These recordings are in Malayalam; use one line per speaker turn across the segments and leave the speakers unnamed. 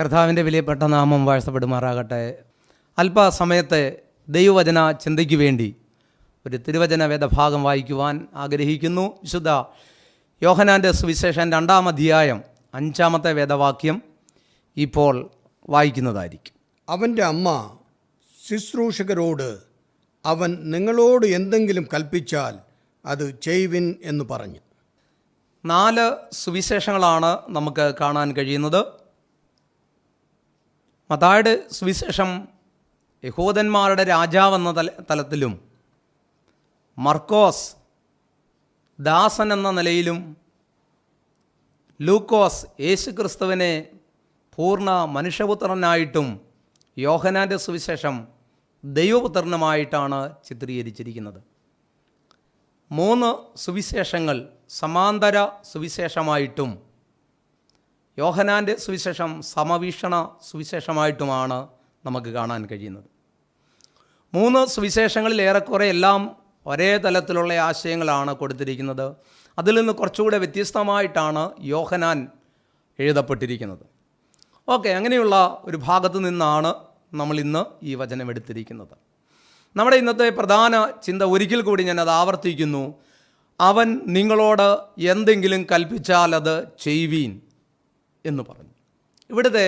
കർത്താവിന്റെ വിലയപ്പെട്ട നാമം വാഴ്ത്തപ്പെടുമാറാകട്ടെ. അല്പസമയത്തെ ദൈവവചന ചിന്തയ്ക്ക് വേണ്ടി ഒരു തിരുവചന വേദഭാഗം വായിക്കുവാൻ ആഗ്രഹിക്കുന്നു. വിശുദ്ധ യോഹനാന്റെ സുവിശേഷൻ രണ്ടാം അധ്യായം അഞ്ചാമത്തെ വേദവാക്യം ഇപ്പോൾ വായിക്കുന്നതായിരിക്കും.
അവന്റെ അമ്മ ശുശ്രൂഷകരോട് അവൻ നിങ്ങളോട് എന്തെങ്കിലും കൽപ്പിച്ചാൽ അത് ചെയ്വിൻ എന്ന് പറഞ്ഞു.
നാല് സുവിശേഷങ്ങളാണ് നമുക്ക് കാണാൻ കഴിയുന്നത്. മതായുടെ സുവിശേഷം യഹൂദന്മാരുടെ രാജാവെന്ന തല തലത്തിലും മർക്കോസ് ദാസൻ എന്ന നിലയിലും ലൂക്കോസ് യേശുക്രിസ്തുവിനെ പൂർണ മനുഷ്യപുത്രനായിട്ടും യോഹനാന്റെ സുവിശേഷം ദൈവപുത്രനുമായിട്ടാണ് ചിത്രീകരിച്ചിരിക്കുന്നത്. മൂന്ന് സുവിശേഷങ്ങൾ സമാന്തര സുവിശേഷമായിട്ടും യോഹനാന്റെ സുവിശേഷം സമവീക്ഷണ സുവിശേഷമായിട്ടുമാണ് നമുക്ക് കാണാൻ കഴിയുന്നത്. മൂന്ന് സുവിശേഷങ്ങളിൽ ഏറെക്കുറെ എല്ലാം ഒരേ തലത്തിലുള്ള ആശയങ്ങളാണ് കൊടുത്തിരിക്കുന്നത്. അതിൽ നിന്ന് കുറച്ചുകൂടെ വ്യത്യസ്തമായിട്ടാണ് യോഹനാൻ എഴുതപ്പെട്ടിരിക്കുന്നത്. ഓക്കെ അങ്ങനെയുള്ള ഒരു ഭാഗത്ത് നിന്നാണ് നമ്മൾ ഇന്ന് ഈ വചനം എടുത്തിരിക്കുന്നത്. നമ്മുടെ ഇന്നത്തെ പ്രധാന ചിന്ത ഒരിക്കൽ കൂടി ഞാൻ അത് ആവർത്തിക്കുന്നു. അവൻ നിങ്ങളോട് എന്തെങ്കിലും കൽപ്പിച്ചാൽ അത് ചെയ്യുവീൻ. എന്ന് പറഞ്ഞു. ഇവിടുത്തെ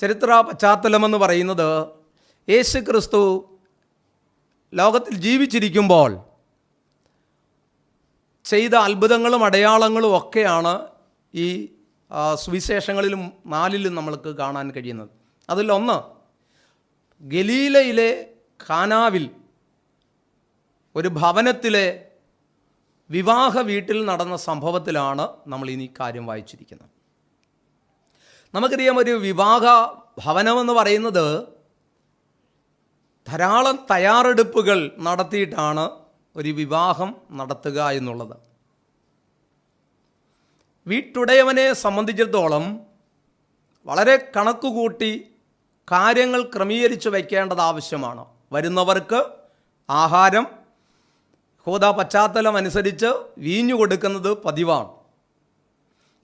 ചരിത്ര പശ്ചാത്തലമെന്ന് പറയുന്നത് യേശു ക്രിസ്തു ലോകത്തിൽ ജീവിച്ചിരിക്കുമ്പോൾ ചെയ്ത അത്ഭുതങ്ങളും അടയാളങ്ങളും ഒക്കെയാണ് ഈ സുവിശേഷങ്ങളിലും നാലിലും നമ്മൾക്ക് കാണാൻ കഴിയുന്നത്. അതിലൊന്ന് ഗലീലയിലെ കാനാവിൽ ഒരു ഭവനത്തിലെ വിവാഹ വീട്ടിൽ നടന്ന സംഭവത്തിലാണ് നമ്മൾ ഇനി കാര്യം വായിച്ചിരിക്കുന്നത്. നമുക്കറിയാം ഒരു വിവാഹ ഭവനമെന്ന് പറയുന്നത് ധാരാളം തയ്യാറെടുപ്പുകൾ നടത്തിയിട്ടാണ് ഒരു വിവാഹം നടത്തുക എന്നുള്ളത്. വീട്ടുടയവനെ സംബന്ധിച്ചിടത്തോളം വളരെ കണക്കുകൂട്ടി കാര്യങ്ങൾ ക്രമീകരിച്ച് വയ്ക്കേണ്ടത് ആവശ്യമാണ്. വരുന്നവർക്ക് ആഹാരം ഹോദ പശ്ചാത്തലം അനുസരിച്ച് വീഞ്ഞു കൊടുക്കുന്നത് പതിവാണ്.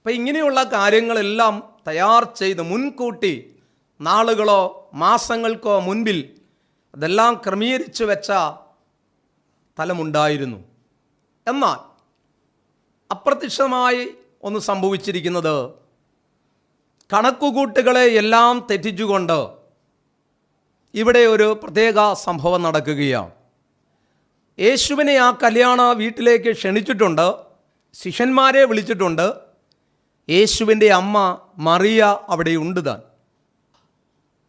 അപ്പം ഇങ്ങനെയുള്ള കാര്യങ്ങളെല്ലാം തയ്യാർ ചെയ്ത് മുൻകൂട്ടി നാളുകളോ മാസങ്ങൾക്കോ മുൻപിൽ അതെല്ലാം ക്രമീകരിച്ച് വെച്ച തലമുണ്ടായിരുന്നു. എന്നാൽ അപ്രത്യക്ഷമായി ഒന്ന് സംഭവിച്ചിരിക്കുന്നത് കണക്കുകൂട്ടുകളെ എല്ലാം തെറ്റിച്ചുകൊണ്ട് ഇവിടെ ഒരു പ്രത്യേക സംഭവം നടക്കുകയാണ്. യേശുവിനെ ആ കല്യാണ വീട്ടിലേക്ക് ക്ഷണിച്ചിട്ടുണ്ട് ശിഷ്യന്മാരെ വിളിച്ചിട്ടുണ്ട്. യേശുവിന്റെ അമ്മ മറിയ അവിടെ ഉണ്ട് താൻ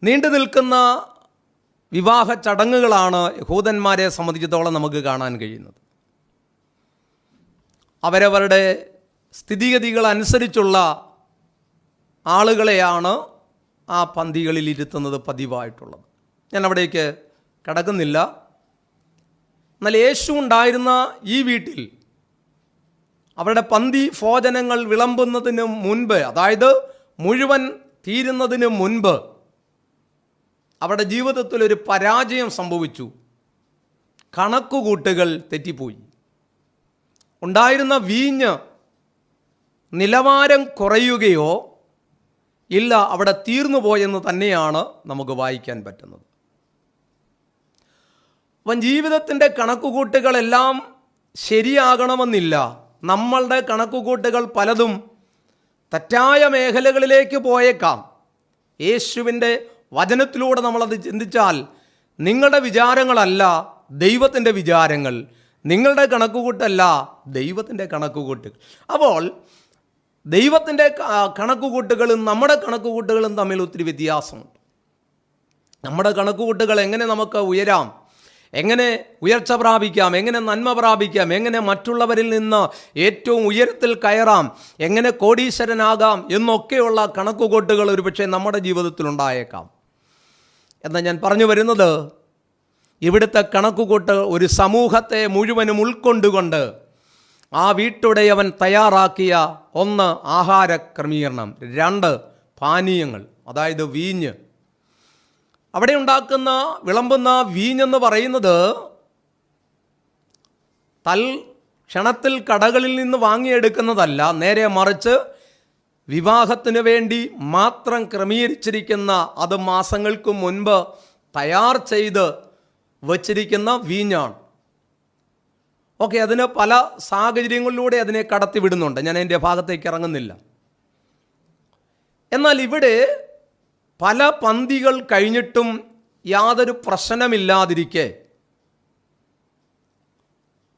നീണ്ടു നിൽക്കുന്ന വിവാഹ ചടങ്ങുകളാണ് യഹൂദന്മാരെ സംബന്ധിച്ചിടത്തോളം നമുക്ക് കാണാൻ കഴിയുന്നത്. അവരവരുടെ സ്ഥിതിഗതികൾ അനുസരിച്ചുള്ള ആളുകളെയാണ് ആ പന്തികളിൽ ഇരുത്തുന്നത് പതിവായിട്ടുള്ളത്. ഞാൻ അവിടേക്ക് കടക്കുന്നില്ല. എന്നാൽ യേശു ഉണ്ടായിരുന്ന ഈ വീട്ടിൽ അവരുടെ പന്തി ഭോജനങ്ങൾ വിളമ്പുന്നതിന് മുൻപ് അതായത് മുഴുവൻ തീരുന്നതിന് മുൻപ് അവരുടെ ജീവിതത്തിൽ ഒരു പരാജയം സംഭവിച്ചു. കണക്കുകൂട്ടുകൾ തെറ്റിപ്പോയി. ഉണ്ടായിരുന്ന വീഞ്ഞ് നിലവാരം കുറയുകയോ ഇല്ല അവിടെ തീർന്നു പോയെന്ന് തന്നെയാണ് നമുക്ക് വായിക്കാൻ പറ്റുന്നത്. അപ്പം ജീവിതത്തിന്റെ കണക്കുകൂട്ടുകളെല്ലാം ശരിയാകണമെന്നില്ല. നമ്മളുടെ കണക്കുകൂട്ടുകൾ പലതും തെറ്റായ മേഖലകളിലേക്ക് പോയേക്കാം. യേശുവിന്റെ വചനത്തിലൂടെ നമ്മളത് ചിന്തിച്ചാൽ നിങ്ങളുടെ വിചാരങ്ങളല്ല ദൈവത്തിന്റെ വിചാരങ്ങൾ. നിങ്ങളുടെ കണക്കുകൂട്ടല്ല ദൈവത്തിന്റെ കണക്കുകൂട്ടുകൾ അപ്പോൾ ദൈവത്തിന്റെ കണക്കുകൂട്ടുകളും നമ്മുടെ കണക്കുകൂട്ടുകളും തമ്മിൽ ഒത്തിരി വ്യത്യാസമുണ്ട്. നമ്മുടെ കണക്കുകൂട്ടുകൾ എങ്ങനെ നമുക്ക് ഉയരാം? എങ്ങനെ ഉയർച്ച പ്രാപിക്കാം എങ്ങനെ നന്മ പ്രാപിക്കാം എങ്ങനെ മറ്റുള്ളവരിൽ നിന്ന് ഏറ്റവും ഉയരത്തിൽ കയറാം എങ്ങനെ കോടീശ്വരനാകാം എന്നൊക്കെയുള്ള കണക്കുകൂട്ടുകൾ ഒരുപക്ഷെ നമ്മുടെ ജീവിതത്തിൽ ഉണ്ടായേക്കാം. എന്നാൽ ഞാൻ പറഞ്ഞു വരുന്നത് ഇവിടുത്തെ കണക്കുകൂട്ട് ഒരു സമൂഹത്തെ മുഴുവനും ഉൾക്കൊണ്ടുകൊണ്ട് ആ വീട്ടുടയവൻ തയ്യാറാക്കിയ ഒന്ന് ആഹാര ക്രമീകരണം രണ്ട് പാനീയങ്ങൾ അതായത് വീഞ്ഞ്. അവിടെ ഉണ്ടാക്കുന്ന വിളമ്പുന്ന വീഞ്ഞെന്ന് പറയുന്നത് തൽ ക്ഷണത്തിൽ കടകളിൽ നിന്ന് വാങ്ങിയെടുക്കുന്നതല്ല. നേരെ മറിച്ച് വിവാഹത്തിന് വേണ്ടി മാത്രം ക്രമീകരിച്ചിരിക്കുന്ന അത് മാസങ്ങൾക്ക് മുൻപ് തയ്യാർ ചെയ്ത് വച്ചിരിക്കുന്ന വീഞ്ഞാണ്. ഓക്കെ അതിന് പല സാഹചര്യങ്ങളിലൂടെ അതിനെ കടത്തിവിടുന്നുണ്ട്. ഞാൻ എന്റെ ഭാഗത്തേക്ക് ഇറങ്ങുന്നില്ല. എന്നാൽ ഇവിടെ പല പന്തികൾ കഴിഞ്ഞിട്ടും യാതൊരു പ്രശ്നമില്ലാതിരിക്കെ.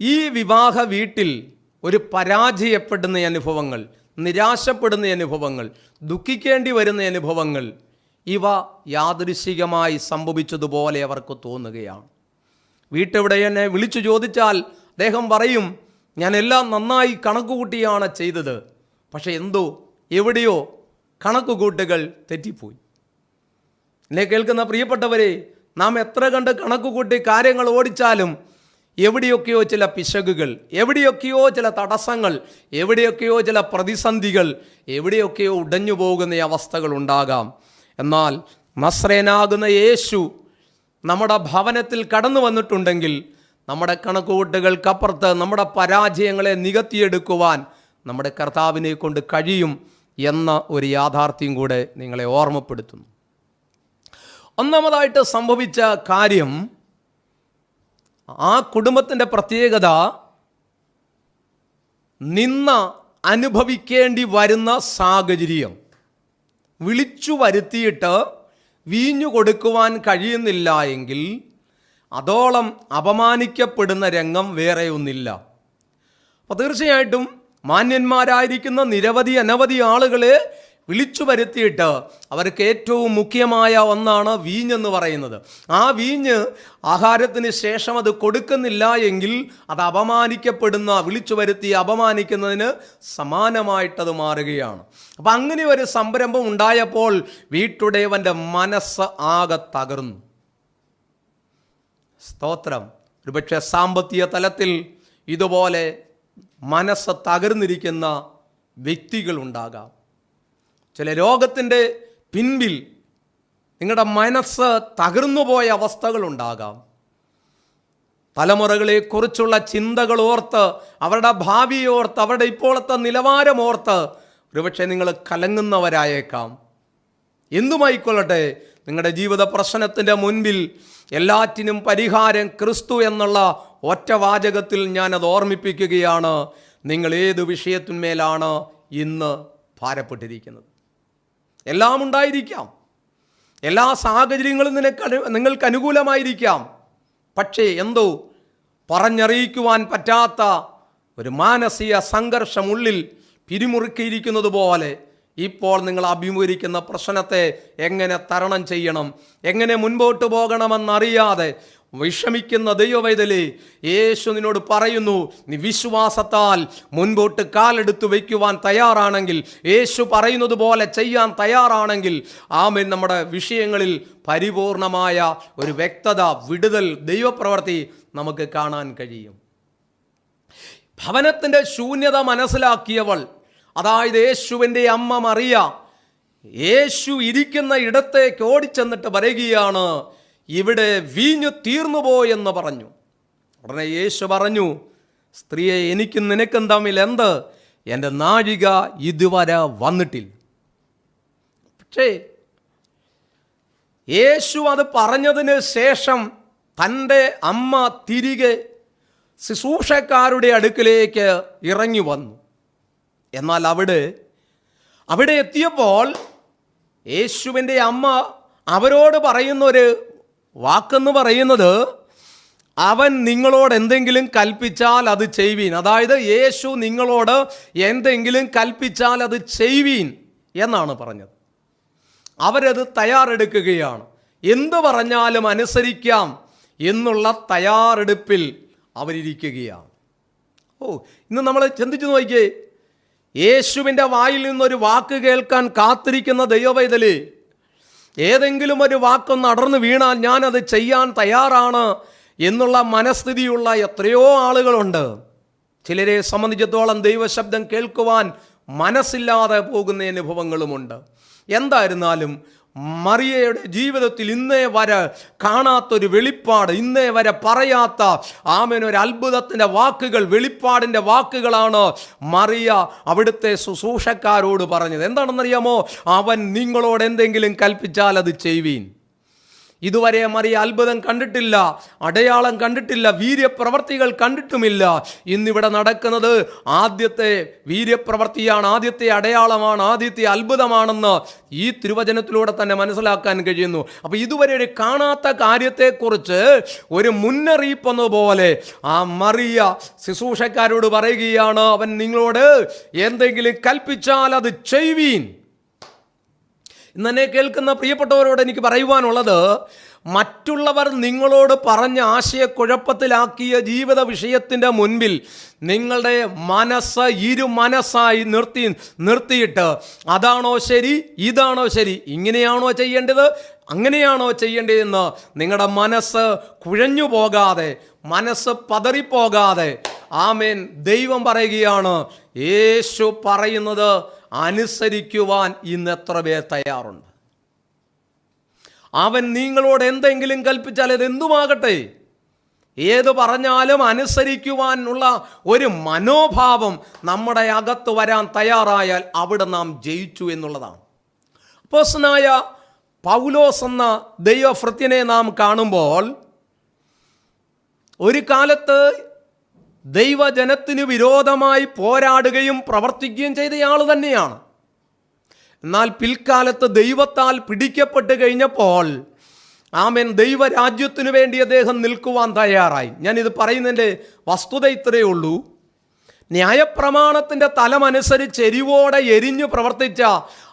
ഈ വിവാഹ വീട്ടിൽ ഒരു പരാജയപ്പെടുന്ന അനുഭവങ്ങൾ നിരാശപ്പെടുന്ന അനുഭവങ്ങൾ ദുഃഖിക്കേണ്ടി വരുന്ന അനുഭവങ്ങൾ ഇവ യാദൃശികമായി സംഭവിച്ചതുപോലെ അവർക്ക് തോന്നുകയാണ്. വീട്ടെവിടെ എന്നെ വിളിച്ചു ചോദിച്ചാൽ അദ്ദേഹം പറയും ഞാൻ എല്ലാം നന്നായി കണക്കുകൂട്ടിയാണ് ചെയ്തത്. പക്ഷേ എന്തോ എവിടെയോ കണക്കുകൂട്ടുകൾ തെറ്റിപ്പോയി. എന്നെ കേൾക്കുന്ന പ്രിയപ്പെട്ടവരെ നാം എത്ര കണ്ട് കണക്ക് കൂട്ടി കാര്യങ്ങൾ ഓടിച്ചാലും എവിടെയൊക്കെയോ ചില പിശകുകൾ എവിടെയൊക്കെയോ ചില തടസ്സങ്ങൾ എവിടെയൊക്കെയോ ചില പ്രതിസന്ധികൾ എവിടെയൊക്കെയോ ഉടഞ്ഞു പോകുന്ന അവസ്ഥകൾ ഉണ്ടാകാം. എന്നാൽ നസ്രേനാകുന്ന യേശു നമ്മുടെ ഭവനത്തിൽ കടന്നു വന്നിട്ടുണ്ടെങ്കിൽ നമ്മുടെ കണക്കുകൂട്ടുകൾക്കപ്പുറത്ത് നമ്മുടെ പരാജയങ്ങളെ നികത്തിയെടുക്കുവാൻ നമ്മുടെ കർത്താവിനെ കൊണ്ട് കഴിയും എന്ന ഒരു യാഥാർത്ഥ്യം കൂടെ നിങ്ങളെ ഓർമ്മപ്പെടുത്തുന്നു. ഒന്നാമതായിട്ട് സംഭവിച്ച കാര്യം ആ കുടുംബത്തിന്റെ പ്രത്യേകത നിന്ന അനുഭവിക്കേണ്ടി വരുന്ന സാഹചര്യം. വിളിച്ചു വരുത്തിയിട്ട് വീഞ്ഞു കൊടുക്കുവാൻ കഴിയുന്നില്ല എങ്കിൽ അതോളം അപമാനിക്കപ്പെടുന്ന രംഗം വേറെയൊന്നില്ല. അപ്പോൾ തീർച്ചയായിട്ടും മാന്യന്മാരായിരിക്കുന്ന നിരവധി അനവധി ആളുകളെ വിളിച്ചു വരുത്തിയിട്ട് അവർക്ക് ഏറ്റവും മുഖ്യമായ ഒന്നാണ് വീഞ്ഞെന്ന് പറയുന്നത്. ആ വീഞ്ഞ് ആഹാരത്തിന് ശേഷം അത് കൊടുക്കുന്നില്ല എങ്കിൽ അത് അപമാനിക്കപ്പെടുന്ന വിളിച്ചു വരുത്തി അപമാനിക്കുന്നതിന് സമാനമായിട്ടത് മാറുകയാണ്. അപ്പം അങ്ങനെ ഒരു സംരംഭം ഉണ്ടായപ്പോൾ വീട്ടുടയവന്റെ മനസ്സ് ആകെ തകർന്നു. സ്തോത്രം. ഒരുപക്ഷെ സാമ്പത്തിക തലത്തിൽ ഇതുപോലെ മനസ്സ് തകർന്നിരിക്കുന്ന വ്യക്തികളുണ്ടാകാം ചില രോഗത്തിന്റെ പിൻപിൽ നിങ്ങളുടെ മനസ്സ് തകർന്നുപോയ അവസ്ഥകളുണ്ടാകാം. തലമുറകളെക്കുറിച്ചുള്ള ചിന്തകൾ ഓർത്ത് അവരുടെ ഭാവിയോർത്ത് അവരുടെ ഇപ്പോഴത്തെ നിലവാരം ഓർത്ത് ഒരുപക്ഷെ നിങ്ങൾ കലങ്ങുന്നവരായേക്കാം. എന്തുമായിക്കൊള്ളട്ടെ നിങ്ങളുടെ ജീവിത പ്രശ്നത്തിന്റെ മുൻപിൽ എല്ലാറ്റിനും പരിഹാരം ക്രിസ്തു എന്നുള്ള ഒറ്റ വാചകത്തിൽ ഞാനത് ഓർമ്മിപ്പിക്കുകയാണ്. നിങ്ങൾ ഏത് വിഷയത്തിന്മേലാണ് ഇന്ന് ഭാരപ്പെട്ടിരിക്കുന്നത്? എല്ലാം ഉണ്ടായിരിക്കാം. എല്ലാ സാഹചര്യങ്ങളും നിനക്ക് നിങ്ങൾക്ക് അനുകൂലമായിരിക്കാം. പക്ഷേ എന്തോ പറഞ്ഞറിയിക്കുവാൻ പറ്റാത്ത ഒരു മാനസിക സംഘർഷമുള്ളിൽ പിരിമുറുക്കിയിരിക്കുന്നത് പോലെ ഇപ്പോൾ നിങ്ങൾ അഭിമുഖീകരിക്കുന്ന പ്രശ്നത്തെ എങ്ങനെ തരണം ചെയ്യണം? എങ്ങനെ മുൻപോട്ട് പോകണമെന്നറിയാതെ വിഷമിക്കുന്ന ദൈവവൈതലേ യേശു നിന്നോട് പറയുന്നു നീ വിശ്വാസത്താൽ മുൻപോട്ട് കാലെടുത്തു വയ്ക്കുവാൻ തയ്യാറാണെങ്കിൽ യേശു പറയുന്നത് പോലെ ചെയ്യാൻ തയ്യാറാണെങ്കിൽ ആമേൻ. നമ്മുടെ വിഷയങ്ങളിൽ പരിപൂർണമായ ഒരു വ്യക്തത വിടുതൽ ദൈവപ്രവൃത്തി നമുക്ക് കാണാൻ കഴിയും. ഭവനത്തിന്റെ ശൂന്യത മനസ്സിലാക്കിയവൾ അതായത് യേശുവിന്റെ അമ്മ മറിയ യേശു ഇരിക്കുന്ന ഇടത്തേക്ക് ഓടിച്ചെന്നിട്ട് പറയുകയാണ് ഇവിടെ വീഞ്ഞു തീർന്നുപോയെന്ന് പറഞ്ഞു. ഉടനെ യേശു പറഞ്ഞു സ്ത്രീയെ എനിക്കും നിനക്കും തമ്മിൽ എന്ത്? എന്റെ നാഴിക ഇതുവരെ വന്നിട്ടില്ല. പക്ഷേ യേശു അത് പറഞ്ഞതിന് ശേഷം തന്റെ അമ്മ തിരികെ ശുശ്രൂഷക്കാരുടെ അടുക്കിലേക്ക് ഇറങ്ങി വന്നു. എന്നാൽ അവിടെ അവിടെ എത്തിയപ്പോൾ യേശുവിന്റെ അമ്മ അവരോട് പറയുന്ന ഒരു വാക്കെന്ന് പറയുന്നത് അവൻ നിങ്ങളോട് എന്തെങ്കിലും കൽപ്പിച്ചാൽ അത് ചെയ്വീൻ. അതായത് യേശു നിങ്ങളോട് എന്തെങ്കിലും കൽപ്പിച്ചാൽ അത് ചെയ്വീൻ എന്നാണ് പറഞ്ഞത്. അവരത് തയ്യാറെടുക്കുകയാണ്. എന്ത് പറഞ്ഞാലും അനുസരിക്കാം എന്നുള്ള തയ്യാറെടുപ്പിൽ അവരിരിക്കുകയാണ്. ഓ ഇന്ന് നമ്മൾ ചിന്തിച്ചു നോക്കിയേ. യേശുവിന്റെ വായിൽ നിന്നൊരു വാക്ക് കേൾക്കാൻ കാത്തിരിക്കുന്ന ദൈവവൈതലേ ഏതെങ്കിലും ഒരു വാക്കൊന്ന് അടർന്നു വീണാൽ ഞാനത് ചെയ്യാൻ തയ്യാറാണ് എന്നുള്ള മനസ്ഥിതിയുള്ള എത്രയോ ആളുകളുണ്ട്. ചിലരെ സംബന്ധിച്ചിടത്തോളം ദൈവശബ്ദം കേൾക്കുവാൻ മനസ്സില്ലാതെ പോകുന്ന അനുഭവങ്ങളുമുണ്ട്. എന്തായിരുന്നാലും മറിയയുടെ ജീവിതത്തിൽ ഇന്നേ വരെ കാണാത്തൊരു വെളിപ്പാട് ഇന്നേ വരെ പറയാത്ത ആമേൻ ഒരു അത്ഭുതത്തിന്റെ വാക്കുകൾ വെളിപ്പാടിന്റെ വാക്കുകളാണ് മറിയ അവിടുത്തെ ശുശ്രൂഷക്കാരോട് പറഞ്ഞത്. എന്താണെന്നറിയാമോ? അവൻ നിങ്ങളോട് എന്തെങ്കിലും കൽപ്പിച്ചാൽ അത് ചെയ്യുവീൻ. ഇതുവരെ മറിയ അത്ഭുതം കണ്ടിട്ടില്ല അടയാളം കണ്ടിട്ടില്ല വീര്യപ്രവർത്തികൾ കണ്ടിട്ടുമില്ല. ഇന്നിവിടെ നടക്കുന്നത് ആദ്യത്തെ വീര്യപ്രവർത്തിയാണ് ആദ്യത്തെ അടയാളമാണ് ആദ്യത്തെ അത്ഭുതമാണെന്ന് ഈ തിരുവചനത്തിലൂടെ തന്നെ മനസ്സിലാക്കാൻ കഴിയുന്നു. അപ്പോൾ ഇതുവരെ ഒരു കാണാത്ത കാര്യത്തെക്കുറിച്ച് ഒരു മുന്നറിയിപ്പെന്ന പോലെ ആ മറിയ ശുശ്രൂഷക്കാരോട് പറയുകയാണ് അവൻ നിങ്ങളോട് എന്തെങ്കിലും കൽപ്പിച്ചാൽ അത് ചെയ്യുവീൻ. ഇന്നെന്നെ കേൾക്കുന്ന പ്രിയപ്പെട്ടവരോട് എനിക്ക് പറയുവാനുള്ളത് മറ്റുള്ളവർ നിങ്ങളോട് പറഞ്ഞ ആശയക്കുഴപ്പത്തിലാക്കിയ ജീവിത വിഷയത്തിന്റെ മുൻപിൽ നിങ്ങളുടെ മനസ്സ് ഇരു മനസ്സായി നിർത്തി നിർത്തിയിട്ട് അതാണോ ശരി? ഇതാണോ ശരി? ഇങ്ങനെയാണോ ചെയ്യേണ്ടത്? അങ്ങനെയാണോ ചെയ്യേണ്ടതെന്ന് നിങ്ങളുടെ മനസ്സ് കുഴഞ്ഞു പോകാതെ മനസ്സ് പതറിപ്പോകാതെ ആമേൻ. ദൈവം പറയുകയാണ് യേശു പറയുന്നത് അനുസരിക്കുവാൻ ഇന്ന് എത്ര പേർ തയ്യാറുണ്ട്. അവൻ നിങ്ങളോട് എന്തെങ്കിലും കൽപ്പിച്ചാൽ അത് എന്തുമാകട്ടെ? ഏത് പറഞ്ഞാലും അനുസരിക്കുവാനുള്ള ഒരു മനോഭാവം നമ്മുടെ അകത്ത് വരാൻ തയ്യാറായാൽ അവിടെ നാം ജയിച്ചു എന്നുള്ളതാണ്. അപ്പോസനായ പൗലോസ് എന്ന ദൈവഭൃത്യനെ നാം കാണുമ്പോൾ ഒരു കാലത്ത് ദൈവജനത്തിന് വിരോധമായി പോരാടുകയും പ്രവർത്തിക്കുകയും ചെയ്തയാൾ തന്നെയാണ്. എന്നാൽ പിൽക്കാലത്ത് ദൈവത്താൽ പിടിക്കപ്പെട്ട് കഴിഞ്ഞപ്പോൾ ആമൻ ദൈവരാജ്യത്തിനു വേണ്ടി അദ്ദേഹം നിൽക്കുവാൻ തയ്യാറായി. ഞാനിത് പറയുന്നതിന്റെ വസ്തുത ഇത്രയേ ഉള്ളൂ. ന്യായപ്രമാണത്തിന്റെ തലമനുസരിച്ച് എരിവോടെ എരിഞ്ഞു പ്രവർത്തിച്ച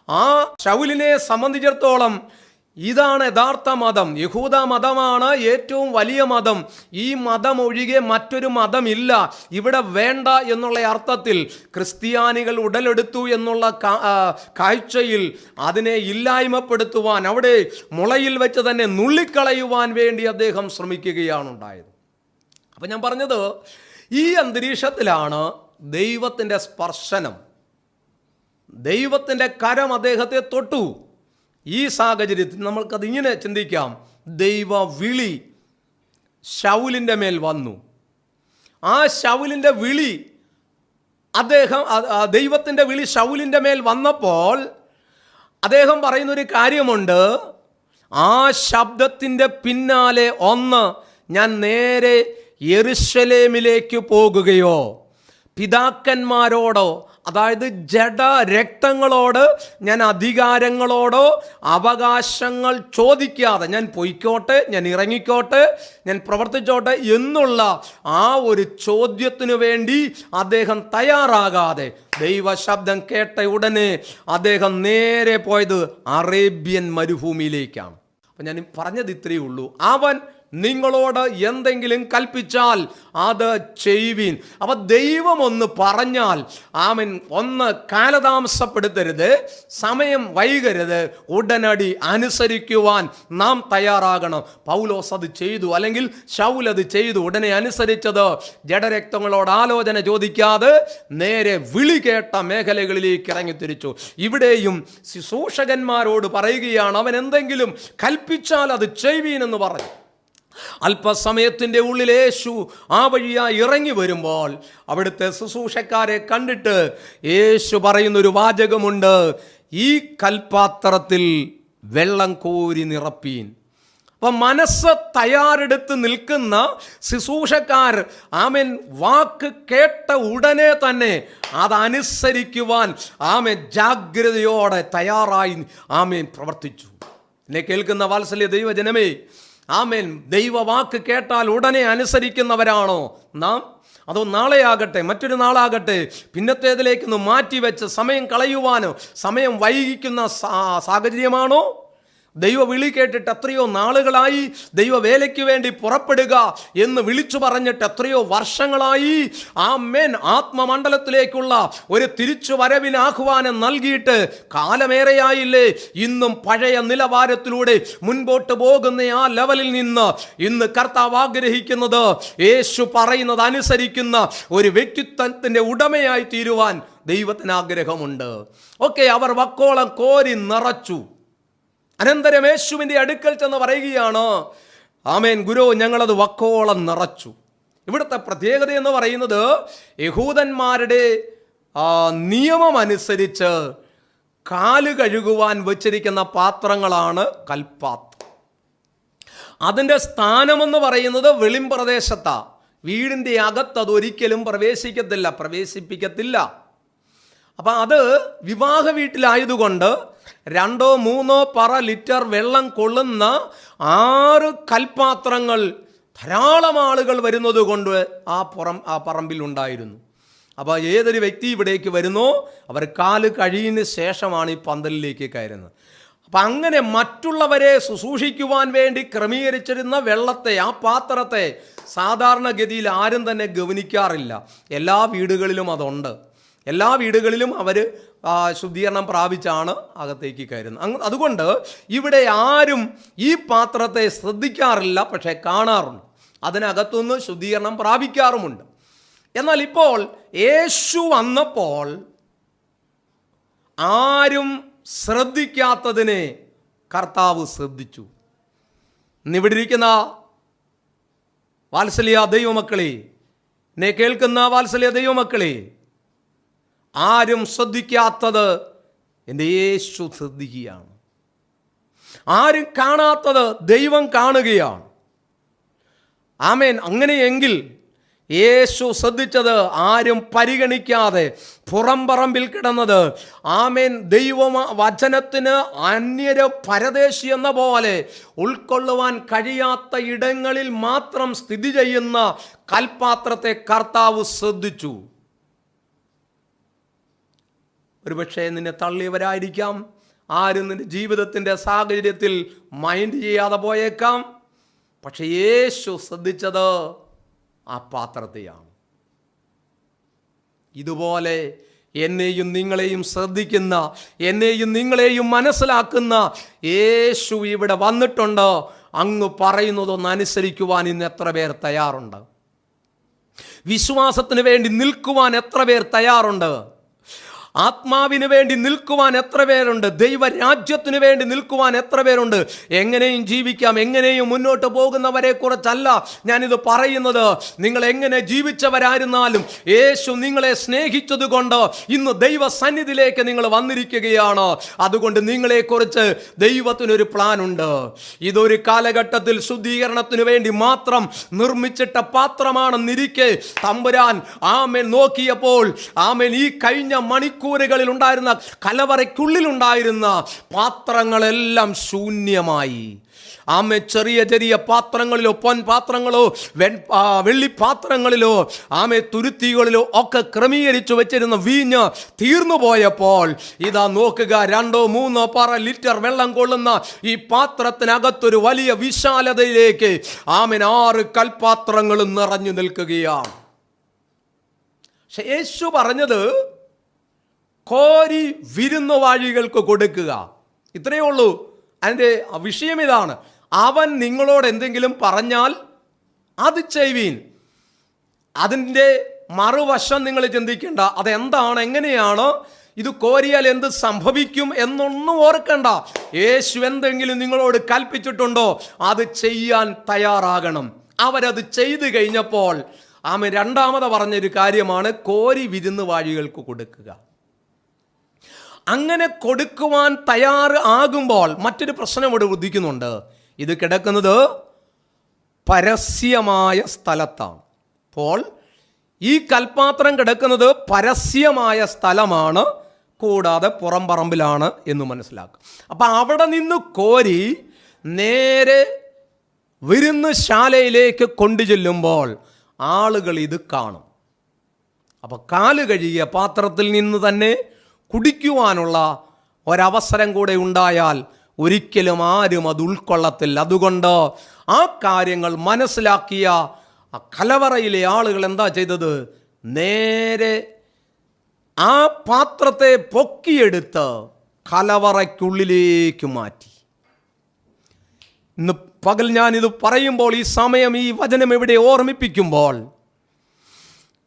ആ ഷൗലിനെ സംബന്ധിച്ചിടത്തോളം ഇതാണ് യഥാർത്ഥ മതം. യഹൂദ മതമാണ് ഏറ്റവും വലിയ മതം. ഈ മതം ഒഴികെ മറ്റൊരു മതമില്ല. ഇവിടെ വേണ്ട എന്നുള്ള അർത്ഥത്തിൽ ക്രിസ്ത്യാനികൾ ഉടലെടുത്തു എന്നുള്ള കാഴ്ചയിൽ അതിനെ ഇല്ലായ്മപ്പെടുത്തുവാൻ അവിടെ മുളയിൽ വെച്ച് തന്നെ നുള്ളിക്കളയുവാൻ വേണ്ടി അദ്ദേഹം ശ്രമിക്കുകയാണ് ഉണ്ടായത് അപ്പം ഞാൻ പറഞ്ഞത് ഈ അന്തരീക്ഷത്തിലാണ് ദൈവത്തിന്റെ സ്പർശനം. ദൈവത്തിന്റെ കരം അദ്ദേഹത്തെ തൊട്ടു. ഈ സാഹചര്യത്തിൽ നമ്മൾക്കത് ഇങ്ങനെ ചിന്തിക്കാം. ദൈവ വിളി ശൗലിന്റെ മേൽ വന്നു. ആ ശൗലിന്റെ വിളി അദ്ദേഹം ദൈവത്തിന്റെ വിളി ശൗലിന്റെ മേൽ വന്നപ്പോൾ അദ്ദേഹം പറയുന്നൊരു കാര്യമുണ്ട്. ആ ശബ്ദത്തിന്റെ പിന്നാലെ ഒന്ന് ഞാൻ നേരെ യെറുശലേമിലേക്ക് പോകുകയോ പിതാക്കന്മാരോടോ അതായത് ജഡ രക്തങ്ങളോട് ഞാൻ അധികാരങ്ങളോടോ അവകാശങ്ങൾ ചോദിക്കാതെ ഞാൻ പൊയ്ക്കോട്ടെ ഞാൻ ഇറങ്ങിക്കോട്ടെ ഞാൻ പ്രവർത്തിച്ചോട്ടെ എന്നുള്ള ആ ഒരു ചോദ്യത്തിനു വേണ്ടി അദ്ദേഹം തയ്യാറാകാതെ ദൈവശബ്ദം കേട്ട ഉടനെ അദ്ദേഹം നേരെ പോയത് അറേബ്യൻ മരുഭൂമിയിലേക്കാണ്. അപ്പം ഞാൻ പറഞ്ഞത് ഇത്രയേ ഉള്ളൂ. അവൻ നിങ്ങളോട് എന്തെങ്കിലും കൽപ്പിച്ചാൽ അത് ചെയ്യുവീൻ. അപ്പൊ ദൈവം ഒന്ന് പറഞ്ഞാൽ ആമൻ ഒന്ന് കാലതാമസപ്പെടുത്തരുത് സമയം വൈകരുത് ഉടനടി അനുസരിക്കുവാൻ നാം തയ്യാറാകണം. പൗലോസ് അത് ചെയ്തു അല്ലെങ്കിൽ ഷൗൽ അത് ചെയ്തു ഉടനെ അനുസരിച്ചത്. ജഡരക്തങ്ങളോട് ആലോചന ചോദിക്കാതെ നേരെ വിളി കേട്ട മേഖലകളിലേക്ക് ഇറങ്ങി തിരിച്ചു. ഇവിടെയും ശുശ്രൂഷകന്മാരോട് പറയുകയാണ് അവൻ എന്തെങ്കിലും കൽപ്പിച്ചാൽ അത് ചെയ്യുവീനെന്ന് പറഞ്ഞു. അല്പസമയത്തിന്റെ ഉള്ളിൽ യേശു ആ വഴിയായി ഇറങ്ങി വരുമ്പോൾ അവിടുത്തെ ശുശ്രൂഷക്കാരെ കണ്ടിട്ട് യേശു പറയുന്നൊരു വാചകമുണ്ട് ഈ കൽപാത്രത്തിൽ വെള്ളം കോരി നിറപ്പീൻ. അപ്പം മനസ്സ് തയ്യാറെടുത്ത് നിൽക്കുന്ന ശുശ്രൂഷക്കാർ ആമൻ വാക്ക് കേട്ട ഉടനെ തന്നെ അതനുസരിക്കുവാൻ ആമൻ ജാഗ്രതയോടെ തയ്യാറായി ആമേൻ പ്രവർത്തിച്ചു. എന്നെ കേൾക്കുന്ന വാത്സല്യ ദൈവജനമേ ആമേൻ. ദൈവവാക്ക് കേട്ടാൽ ഉടനെ അനുസരിക്കുന്നവരാണോ നാം? അതോ നാളെയാകട്ടെ മറ്റൊരു നാളാകട്ടെ പിന്നത്തേതിലേക്കൊന്ന് മാറ്റിവെച്ച് സമയം കളയുവാനോ സമയം വൈകിക്കുന്ന സാഹചര്യമാണോ? ദൈവ വിളി കേട്ടിട്ട് എത്രയോ നാളുകളായി ദൈവ വേലയ്ക്ക് വേണ്ടി പുറപ്പെടുക എന്ന് വിളിച്ചു പറഞ്ഞിട്ട് എത്രയോ വർഷങ്ങളായി ആ മേൻ ആത്മമണ്ഡലത്തിലേക്കുള്ള ഒരു തിരിച്ചു വരവിന് ആഹ്വാനം നൽകിയിട്ട് കാലമേറെയായില്ലേ? ഇന്നും പഴയ നിലവാരത്തിലൂടെ മുൻപോട്ട് പോകുന്ന ആ ലെവലിൽ നിന്ന് ഇന്ന് കർത്താവ് ആഗ്രഹിക്കുന്നത് യേശു പറയുന്നത് അനുസരിക്കുന്ന ഒരു വ്യക്തിത്വത്തിന്റെ ഉടമയായി തീരുവാൻ ദൈവത്തിന് ആഗ്രഹമുണ്ട് ഓക്കെ അവർ വക്കോളം കോരി നിറച്ചു. അനന്തരം യേശുവിന്റെ അടുക്കൽ ചെന്ന് പറയുകയാണ് ആമേൻ ഗുരു ഞങ്ങളത് വക്കോളം നിറച്ചു. ഇവിടുത്തെ പ്രത്യേകത എന്ന് പറയുന്നത് യഹൂദന്മാരുടെ ആ, നിയമം അനുസരിച്ച് കാൽ കഴുകുവാൻ വച്ചിരിക്കുന്ന പാത്രങ്ങളാണ് കൽപ്പാത്രം അതിന്റെ സ്ഥാനമെന്ന് പറയുന്നത് വെളിമ്പ്രദേശത്താ വീടിന്റെ അകത്ത് അതൊരിക്കലും പ്രവേശിക്കത്തില്ല പ്രവേശിപ്പിക്കത്തില്ല. അപ്പം അത് വിവാഹ വീട്ടിലായതുകൊണ്ട് രണ്ടോ മൂന്നോ പറ ലിറ്റർ വെള്ളം കൊള്ളുന്ന ആറ് കൽപാത്രങ്ങൾ ധാരാളം ആളുകൾ വരുന്നത് കൊണ്ട് ആ പുറം ആ പറമ്പിൽ ഉണ്ടായിരുന്നു. അപ്പോൾ ഏതൊരു വ്യക്തി ഇവിടേക്ക് വരുന്നോ അവർ കാൽ കഴിയുന്ന ശേഷമാണ് ഈ പന്തലിലേക്ക് കയറുന്നത്. അപ്പം അങ്ങനെ മറ്റുള്ളവരെ ശുശ്രൂഷിക്കുവാൻ വേണ്ടി ക്രമീകരിച്ചിരുന്ന വെള്ളത്തെ ആ പാത്രത്തെ സാധാരണഗതിയിൽ ആരും തന്നെ ഗവനിക്കാറില്ല. എല്ലാ വീടുകളിലും അതുണ്ട്. എല്ലാ വീടുകളിലും അവർ ശുദ്ധീകരണം പ്രാപിച്ചാണ് അകത്തേക്ക് കയറുന്നത്. അങ്ങ് അതുകൊണ്ട് ഇവിടെ ആരും ഈ പാത്രത്തെ ശ്രദ്ധിക്കാറില്ല പക്ഷേ കാണാറുണ്ട്. അതിനകത്തുനിന്ന് ശുദ്ധീകരണം പ്രാപിക്കാറുമുണ്ട്. എന്നാൽ ഇപ്പോൾ യേശു വന്നപ്പോൾ ആരും ശ്രദ്ധിക്കാത്തതിനെ കർത്താവ് ശ്രദ്ധിച്ചു. നിവിടിരിക്കുന്ന വാത്സല്യ ദൈവമക്കളെ എന്നെ കേൾക്കുന്ന വാത്സല്യ ദൈവമക്കളെ ആരും ശ്രദ്ധിക്കാത്തത് എന്റെ യേശു ശ്രദ്ധിക്കുകയാണ്. ആരും കാണാത്തത് ദൈവം കാണുകയാണ്. ആമേൻ. അങ്ങനെയെങ്കിൽ യേശു ശ്രദ്ധിച്ചത് ആരും പരിഗണിക്കാതെ പുറംപറമ്പിൽ കിടന്നത് ആമേൻ ദൈവ വചനത്തിന് അന്യര പരദേശി എന്ന പോലെ ഉൾക്കൊള്ളുവാൻ കഴിയാത്ത ഇടങ്ങളിൽ മാത്രം സ്ഥിതി ചെയ്യുന്ന കൽപാത്രത്തെ കർത്താവ് ശ്രദ്ധിച്ചു. ഒരുപക്ഷെ നിന്നെ തള്ളിയവരായിരിക്കാം. ആരും നിന്റെ ജീവിതത്തിന്റെ സാഹചര്യത്തിൽ മൈൻഡ് ചെയ്യാതെ പോയേക്കാം. പക്ഷേ യേശു ശ്രദ്ധിച്ചത് ആ പാത്രത്തെയാണ്. ഇതുപോലെ എന്നെയും നിങ്ങളെയും ശ്രദ്ധിക്കുന്ന എന്നെയും നിങ്ങളെയും മനസ്സിലാക്കുന്ന യേശു ഇവിടെ വന്നിട്ടുണ്ട്. അങ്ങ് പറയുന്നതൊന്ന് അനുസരിക്കുവാൻ ഇന്ന് എത്ര പേർ തയ്യാറുണ്ട്? വിശ്വാസത്തിന് വേണ്ടി നിൽക്കുവാൻ എത്ര പേർ തയ്യാറുണ്ട്? ആത്മാവിന് വേണ്ടി നിൽക്കുവാൻ എത്ര പേരുണ്ട്? ദൈവരാജ്യത്തിന് വേണ്ടി നിൽക്കുവാൻ എത്ര പേരുണ്ട്? എങ്ങനെയും ജീവിക്കാം എങ്ങനെയും മുന്നോട്ട് പോകുന്നവരെ കുറിച്ചല്ല ഞാനിത് പറയുന്നത്. നിങ്ങൾ എങ്ങനെ ജീവിച്ചവരായിരുന്നാലും യേശു നിങ്ങളെ സ്നേഹിച്ചത് കൊണ്ട് ഇന്ന് ദൈവ സന്നിധിയിലേക്ക് നിങ്ങൾ വന്നിരിക്കുകയാണ്. അതുകൊണ്ട് നിങ്ങളെക്കുറിച്ച് ദൈവത്തിനൊരു പ്ലാൻ ഉണ്ട് ഇതൊരു കാലഘട്ടത്തിൽ ശുദ്ധീകരണത്തിന് വേണ്ടി മാത്രം നിർമ്മിച്ചിട്ട പാത്രമാണെന്നിരിക്കെ തമ്പുരാൻ ആമേൻ നോക്കിയപ്പോൾ ആമേൻ ഈ കഴിഞ്ഞ മണിക്കൂറുകളിൽ ഉണ്ടായിരുന്ന കലവറയ്ക്കുള്ളിലുണ്ടായിരുന്ന പാത്രങ്ങളെല്ലാം ശൂന്യമായി. ആമ ചെറിയ ചെറിയ പാത്രങ്ങളിലോ പൊൻ പാത്രങ്ങളോ ആ, വെള്ളിപ്പാത്രങ്ങളിലോ ആമ തുരുത്തികളിലോ ഒക്കെ ക്രമീകരിച്ചു വെച്ചിരുന്ന വീഞ്ഞ് തീർന്നു പോയപ്പോൾ ഇതാ നോക്കുക രണ്ടോ മൂന്നോ പറ ലിറ്റർ വെള്ളം കൊള്ളുന്ന ഈ പാത്രത്തിനകത്തൊരു വലിയ വിശാലതയിലേക്ക് ആമൻ ആറ് കൽപാത്രങ്ങളും നിറഞ്ഞു നിൽക്കുകയാണ്. യേശു പറഞ്ഞത് കോരി വിരുന്നുവാഴികൾക്ക് കൊടുക്കുക. ഇത്രയേ ഉള്ളൂ. അതിന്റെ വിഷയം ഇതാണ്. അവൻ നിങ്ങളോട് എന്തെങ്കിലും പറഞ്ഞാൽ അത് ചെയ്വീൻ. അതിന്റെ മറുവശം നിങ്ങൾ ചിന്തിക്കേണ്ട. അതെന്താണ്? എങ്ങനെയാണ്? ഇത് കോരിയാൽ എന്ത് സംഭവിക്കും എന്നൊന്നും ഓർക്കണ്ട. യേശു എന്തെങ്കിലും നിങ്ങളോട് കൽപ്പിച്ചിട്ടുണ്ടോ? അത് ചെയ്യാൻ തയ്യാറാകണം. അവരത് ചെയ്തു കഴിഞ്ഞപ്പോൾ ആമ രണ്ടാമത് പറഞ്ഞൊരു കാര്യമാണ് കോരി വിരുന്ന് വാഴികൾക്ക് കൊടുക്കുക. അങ്ങനെ കൊടുക്കുവാൻ തയ്യാറ് ആകുമ്പോൾ മറ്റൊരു പ്രശ്നം ഇവിടെ ഉദിക്കുന്നുണ്ട്. ഇത് കിടക്കുന്നത് പരസ്യമായ സ്ഥലത്താണ്. അപ്പോൾ ഈ കൽപാത്രം കിടക്കുന്നത് പരസ്യമായ സ്ഥലമാണ്. കൂടാതെ പുറം പറമ്പിലാണ് എന്ന് മനസ്സിലാക്കും അപ്പം അവിടെ നിന്ന് കോരി നേരെ വിരുന്ന് ശാലയിലേക്ക് കൊണ്ടു ചെല്ലുമ്പോൾ ആളുകൾ ഇത് കാണും. അപ്പോൾ കാൽ കഴുകിയ പാത്രത്തിൽ നിന്ന് തന്നെ കുടിക്കുവാനുള്ള ഒരവസരം കൂടെ ഉണ്ടായാൽ ഒരിക്കലും ആരും അത് ഉൾക്കൊള്ളത്തില്ല. അതുകൊണ്ട് ആ കാര്യങ്ങൾ മനസ്സിലാക്കിയ ആ കലവറയിലെ ആളുകൾ എന്താ ചെയ്തത്? നേരെ ആ പാത്രത്തെ പൊക്കിയെടുത്ത് കലവറയ്ക്കുള്ളിലേക്ക് മാറ്റി. ഇന്ന് പകൽ ഞാനിത് പറയുമ്പോൾ ഈ സമയം ഈ വചനം ഇവിടെ ഓർമ്മിപ്പിക്കുമ്പോൾ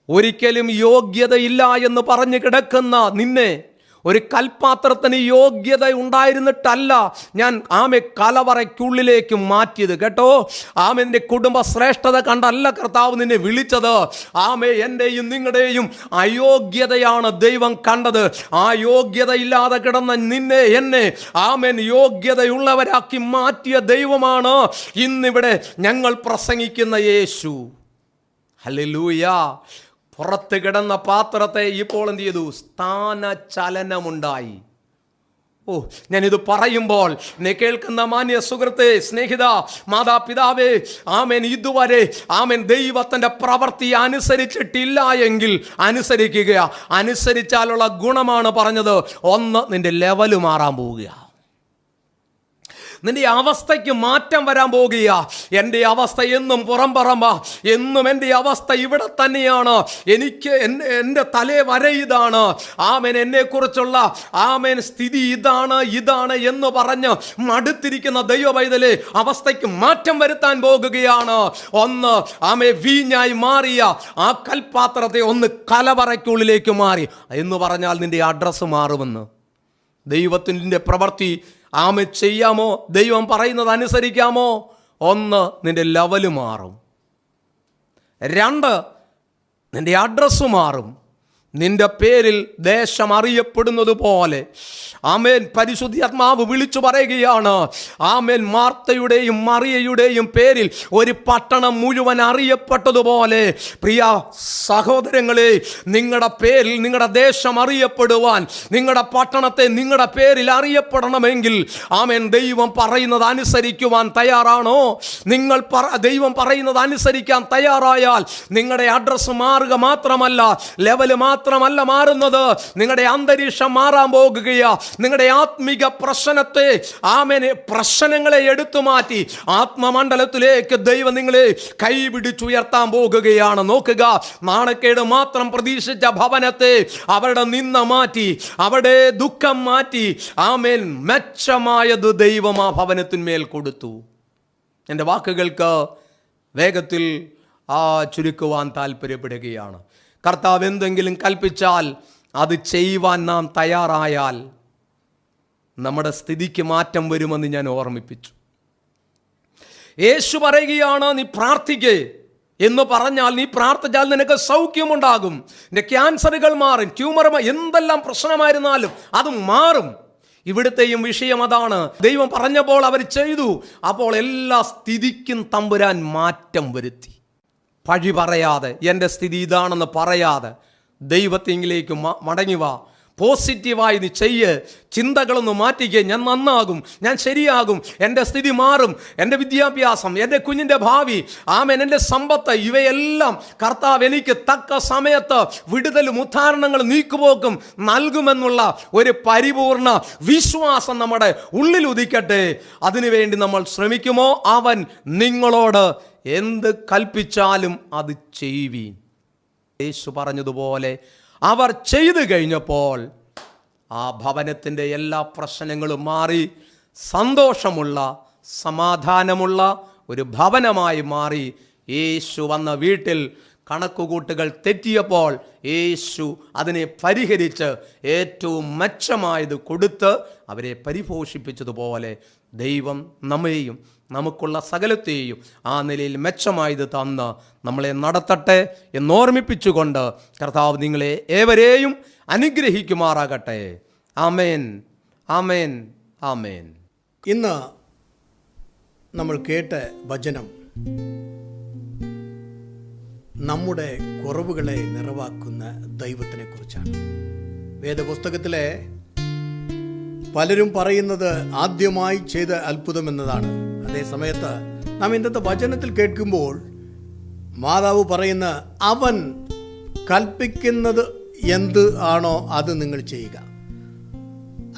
ഒരിക്കലും യോഗ്യതയില്ല എന്ന് പറഞ്ഞു കിടക്കുന്ന നിന്നെ ഒരു കൽപാത്രത്തിന് യോഗ്യത ഉണ്ടായിരുന്നിട്ടല്ല ഞാൻ ആമെ കലവറയ്ക്കുള്ളിലേക്ക് മാറ്റിയത്. കേട്ടോ? ആമെന്റെ കുടുംബ ശ്രേഷ്ഠത കണ്ടല്ല കർത്താവ് നിന്നെ വിളിച്ചത്. ആമെ എന്റെയും നിങ്ങളുടെയും അയോഗ്യതയാണ് ദൈവം കണ്ടത്. ആ യോഗ്യതയില്ലാതെ കിടന്ന നിന്നെ എന്നെ ആമേൻ യോഗ്യതയുള്ളവരാക്കി മാറ്റിയ ദൈവമാണ് ഇന്നിവിടെ ഞങ്ങൾ പ്രസംഗിക്കുന്ന യേശു. ഹല്ലേലൂയ. പുറത്ത് കിടന്ന പാത്രത്തെ ഇപ്പോൾ എന്ത് ചെയ്തു? സ്ഥാനചലനമുണ്ടായി. ഓ ഞാനിത് പറയുമ്പോൾ നീ കേൾക്കുന്ന മാന്യ സുഹൃത്തെ സ്നേഹിത മാതാപിതാവേ ആമൻ ഇതുവരെ ആമൻ ദൈവത്തിന്റെ പ്രവൃത്തി അനുസരിച്ചിട്ടില്ല എങ്കിൽ അനുസരിക്കുക അനുസരിച്ചാലുള്ള ഗുണമാണ് പറഞ്ഞത്. ഒന്ന് നിന്റെ ലെവൽ മാറാൻ പോവുക നിന്റെ അവസ്ഥയ്ക്ക് മാറ്റം വരാൻ പോകുക എന്റെ അവസ്ഥ എന്നും പുറം പറമ്പ. എന്നും എന്റെ അവസ്ഥ ഇവിടെ തന്നെയാണ്. എനിക്ക് എന്റെ തലേ വര ഇതാണ്. ആമേൻ എന്നെക്കുറിച്ചുള്ള ആമേൻ സ്ഥിതി ഇതാണ് ഇതാണ് എന്ന് പറഞ്ഞ് മടുത്തിരിക്കുന്ന ദൈവ പൈതലെ അവസ്ഥയ്ക്ക് മാറ്റം വരുത്താൻ പോകുകയാണ്. ഒന്ന് ആമേ വീഞ്ഞായി മാറിയ ആ കൽപാത്രത്തെ ഒന്ന് കലവറയ്ക്കുള്ളിലേക്ക് മാറി. എന്ന് പറഞ്ഞാൽ നിന്റെ അഡ്രസ്സ് മാറുമെന്ന്. ദൈവത്തിന്റെ പ്രവൃത്തി ആമ ചെയ്യാമോ? ദൈവം പറയുന്നത് അനുസരിക്കാമോ ഒന്ന് നിന്റെ ലെവൽ മാറും. രണ്ട് നിന്റെ അഡ്രസ്സ് മാറും. നിന്റെ പേരിൽ ദേശം അറിയപ്പെടുന്നത് പോലെ. ആമേൻ. പരിശുദ്ധി ആത്മാവ് വിളിച്ചു പറയുകയാണ് ആമേൻ. മാർത്തയുടെയും മറിയയുടെയും പേരിൽ ഒരു പട്ടണം മുഴുവൻ അറിയപ്പെട്ടതുപോലെ പ്രിയ സഹോദരങ്ങളെ നിങ്ങളുടെ പേരിൽ നിങ്ങളുടെ ദേശം അറിയപ്പെടുവാൻ നിങ്ങളുടെ പട്ടണത്തെ നിങ്ങളുടെ പേരിൽ അറിയപ്പെടണമെങ്കിൽ ആമേൻ. ദൈവം പറയുന്നത് അനുസരിക്കുവാൻ തയ്യാറാണോ? നിങ്ങൾ പറ ദൈവം പറയുന്നത് അനുസരിക്കാൻ തയ്യാറായാൽ നിങ്ങളുടെ അഡ്രസ്സ് മാറുക മാത്രമല്ല ലെവൽ മാത്രമല്ല മാറുന്നത്. നിങ്ങളുടെ അന്തരീക്ഷം മാറാൻ പോകുകയാ. നിങ്ങളുടെ ആത്മിക പ്രശ്നത്തെ ആമേനെ പ്രശ്നങ്ങളെ എടുത്തു മാറ്റി. ആത്മമണ്ഡലത്തിലേക്ക് ദൈവം നിങ്ങളെ കൈപിടിച്ചുയർത്താൻ പോകുകയാണ്. നോക്കുക നാണക്കേട് മാത്രം പ്രതീക്ഷിച്ച ഭവനത്തെ അവരുടെ നിന്ന മാറ്റി അവരുടെ ദുഃഖം മാറ്റി ആമേൽ മെച്ചമായത് ദൈവം ആ ഭവനത്തിന്മേൽ കൊടുത്തു. എന്റെ വാക്കുകൾക്ക് വേഗത്തിൽ ആ ചുരുക്കുവാൻ താല്പര്യപ്പെടുകയാണ് കർത്താവ് എന്തെങ്കിലും കൽപ്പിച്ചാൽ അത് ചെയ്യുവാൻ നാം തയ്യാറായാൽ നമ്മുടെ സ്ഥിതിക്ക് മാറ്റം വരുമെന്ന് ഞാൻ ഓർമ്മിപ്പിച്ചു. യേശു പറയുകയാണ് നീ പ്രാർത്ഥിക്കേ എന്ന് പറഞ്ഞാൽ നീ പ്രാർത്ഥിച്ചാൽ നിനക്ക് സൗഖ്യമുണ്ടാകും. നിന്റെ ക്യാൻസറുകൾ മാറും ട്യൂമർ എന്തെല്ലാം പ്രശ്നമായിരുന്നാലും അത് മാറും. ഇവിടുത്തെയും വിഷയം അതാണ്. ദൈവം പറഞ്ഞപ്പോൾ അവർ ചെയ്തു. അപ്പോൾ എല്ലാ സ്ഥിതിക്കും തമ്പുരാൻ മാറ്റം വരുത്തി. പഴി പറയാതെ എന്റെ സ്ഥിതി ഇതാണെന്ന് പറയാതെ ദൈവത്തിങ്കിലേക്ക് മടങ്ങി വാ. പോസിറ്റീവായി നീ ചെയ്യ്. ചിന്തകളൊന്ന് മാറ്റിക്കുക ഞാൻ നന്നാകും. ഞാൻ ശരിയാകും. എന്റെ സ്ഥിതി മാറും. എന്റെ വിദ്യാഭ്യാസം എന്റെ കുഞ്ഞിന്റെ ഭാവി ആമൻ. എന്റെ സമ്പത്ത് ഇവയെല്ലാം കർത്താവ് എനിക്ക് തക്ക സമയത്ത് വിടുതലും ഉദ്ധാരണങ്ങളും നീക്കുപോക്കും നൽകുമെന്നുള്ള ഒരു പരിപൂർണ വിശ്വാസം നമ്മുടെ ഉള്ളിൽ ഉദിക്കട്ടെ. അതിനുവേണ്ടി നമ്മൾ ശ്രമിക്കുമോ? അവൻ നിങ്ങളോട് എന്ത് കൽപ്പിച്ചാലും അത് ചെയ്യുവീൻ. യേശു പറഞ്ഞതുപോലെ അവർ ചെയ്തു കഴിഞ്ഞപ്പോൾ ആ ഭവനത്തിന്റെ എല്ലാ പ്രശ്നങ്ങളും മാറി സന്തോഷമുള്ള സമാധാനമുള്ള ഒരു ഭവനമായി മാറി. യേശു വന്ന വീട്ടിൽ കണക്കുകൂട്ടുകൾ തെറ്റിയപ്പോൾ യേശു അതിനെ പരിഹരിച്ച് ഏറ്റവും മെച്ചമായത് കൊടുത്ത് അവരെ പരിപോഷിപ്പിച്ചതുപോലെ ദൈവം നമ്മെയും നമുക്കുള്ള സകലത്തെയും ആ നിലയിൽ മെച്ചമായത് തന്ന് നമ്മളെ നടത്തട്ടെ എന്നോർമ്മിപ്പിച്ചുകൊണ്ട് കർത്താവ് നിങ്ങളെ ഏവരെയും അനുഗ്രഹിക്കുമാറാകട്ടെ. ആമേൻ. ആമേൻ. ആമേൻ.
ഇന്ന് നമ്മൾ കേട്ട ഭജനം നമ്മുടെ കുറവുകളെ നിറവാക്കുന്ന ദൈവത്തിനെ കുറിച്ചാണ് വേദപുസ്തകത്തിലെ പലരും പറയുന്നത് ആദ്യമായി ചെയ്ത അത്ഭുതം എന്നതാണ്. അതേ സമയത്ത് നാം ഇന്നത്തെ വചനത്തിൽ കേൾക്കുമ്പോൾ മാതാവ് പറയുന്ന അവൻ കൽപ്പിക്കുന്നത് എന്ത് ആണോ അത് നിങ്ങൾ ചെയ്യുക.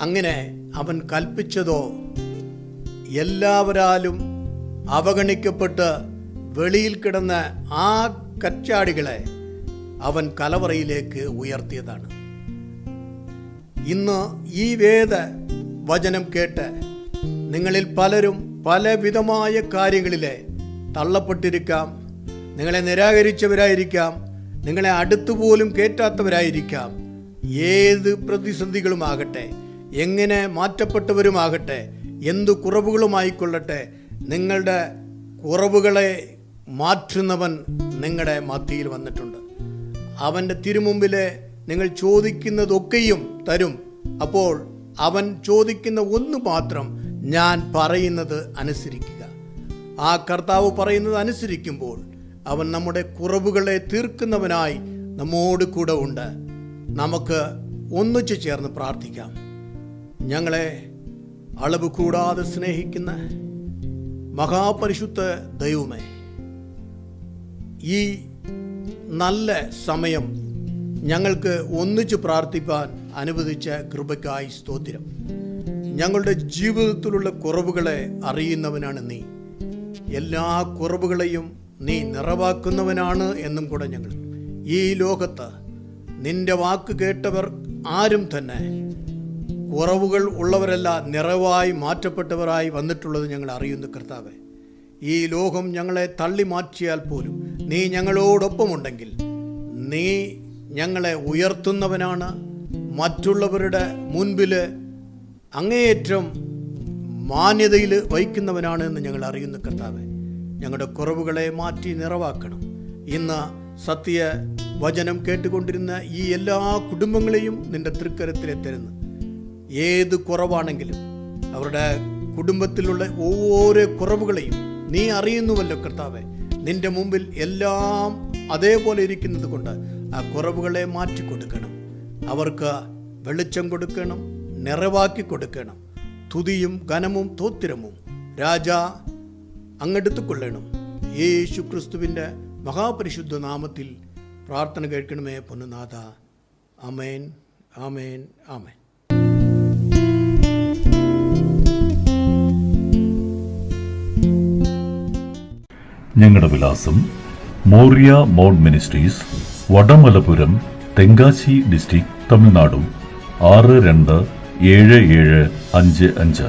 അങ്ങനെ അവൻ കൽപ്പിച്ചതോ എല്ലാവരാലും അവഗണിക്കപ്പെട്ട് വെളിയിൽ കിടന്ന ആ കച്ചാടികളെ അവൻ കലവറയിലേക്ക് ഉയർത്തിയതാണ്. ഇന്ന് ഈ വേദ വചനം കേട്ട് നിങ്ങളിൽ പലരും പലവിധമായ കാര്യങ്ങളിൽ തള്ളപ്പെട്ടിരിക്കാം. നിങ്ങളെ നിരാകരിച്ചവരായിരിക്കാം. നിങ്ങളെ അടുത്തുപോലും കേറ്റാത്തവരായിരിക്കാം ഏത് പ്രതിസന്ധികളുമാകട്ടെ എങ്ങനെ മാറ്റപ്പെട്ടവരുമാകട്ടെ എന്തു കുറവുകളുമായിക്കൊള്ളട്ടെ നിങ്ങളുടെ കുറവുകളെ മാറ്റുന്നവൻ നിങ്ങളുടെ മത്തിയിൽ വന്നിട്ടുണ്ട്. അവന്റെ തിരുമുമ്പിൽ നിങ്ങൾ ചോദിക്കുന്നതൊക്കെയും തരും. അപ്പോൾ അവൻ ചോദിക്കുന്ന ഒന്ന് മാത്രം ഞാൻ പറയുന്നത് അനുസരിക്കുക. ആ കർത്താവ് പറയുന്നത് അനുസരിക്കുമ്പോൾ അവൻ നമ്മുടെ കുറവുകളെ തീർക്കുന്നവനായി നമ്മോട് കൂടെ ഉണ്ട്. നമുക്ക് ഒന്നിച്ചു ചേർന്ന് പ്രാർത്ഥിക്കാം. ഞങ്ങളെ അളവ് കൂടാതെ സ്നേഹിക്കുന്ന മഹാപരിശുദ്ധ ദൈവമേ ഈ നല്ല സമയം ഞങ്ങൾക്ക് ഒന്നിച്ചു പ്രാർത്ഥിപ്പാൻ അനുവദിച്ച കൃപയ്ക്കായി സ്തോത്രം. ഞങ്ങളുടെ ജീവിതത്തിലുള്ള കുറവുകളെ അറിയുന്നവനാണ് നീ. എല്ലാ കുറവുകളെയും നീ നിറവാക്കുന്നവനാണ് എന്നും കൂടെ ഞങ്ങൾ. ഈ ലോകത്ത് നിന്റെ വാക്ക് കേട്ടവർ ആരും തന്നെ കുറവുകൾ ഉള്ളവരല്ല നിറവായി മാറ്റപ്പെട്ടവരായി വന്നിട്ടുള്ളത് ഞങ്ങൾ അറിയുന്നു കർത്താവെ. ഈ ലോകം ഞങ്ങളെ തള്ളി മാറ്റിയാൽ പോലും നീ ഞങ്ങളോടൊപ്പമുണ്ടെങ്കിൽ നീ ഞങ്ങളെ ഉയർത്തുന്നവനാണ്. മറ്റുള്ളവരുടെ മുൻപിൽ അങ്ങേയറ്റം മാന്യതയിൽ വഹിക്കുന്നവനാണ് എന്ന് ഞങ്ങൾ അറിയുന്ന കർത്താവ്. ഞങ്ങളുടെ കുറവുകളെ മാറ്റി നിറവാക്കണം. ഇന്ന് സത്യ വചനം കേട്ടുകൊണ്ടിരുന്ന ഈ എല്ലാ കുടുംബങ്ങളെയും നിന്റെ തൃക്കരത്തിലെ തരുന്നു. ഏത് കുറവാണെങ്കിലും അവരുടെ കുടുംബത്തിലുള്ള ഓരോ കുറവുകളെയും നീ അറിയുന്നുവല്ലോ കർത്താവെ. നിന്റെ മുമ്പിൽ എല്ലാം അതേപോലെ ഇരിക്കുന്നത് കൊണ്ട് ആ കുറവുകളെ മാറ്റിക്കൊടുക്കണം. അവർക്ക് വെളിച്ചം കൊടുക്കണം. നിറവാക്കി കൊടുക്കണം. തുതിയും ഘനമും തോത്തിരമും രാജ അങ്ങെടുത്തു കൊള്ളണം യേശു ക്രിസ്തുവിന്റെ മഹാപരിശുദ്ധ നാമത്തിൽ പ്രാർത്ഥന കേൾക്കണമേ പൊന്നുനാഥ. അമേൻ ആമേൻ ആമേൻ.
ഞങ്ങളുടെ വിലാസം Moriah Mount Ministries Vadamalapuram Tenkasi district തമിഴ്നാടും ആറ് രണ്ട് ഏഴ് ഏഴ് അഞ്ച് അഞ്ച്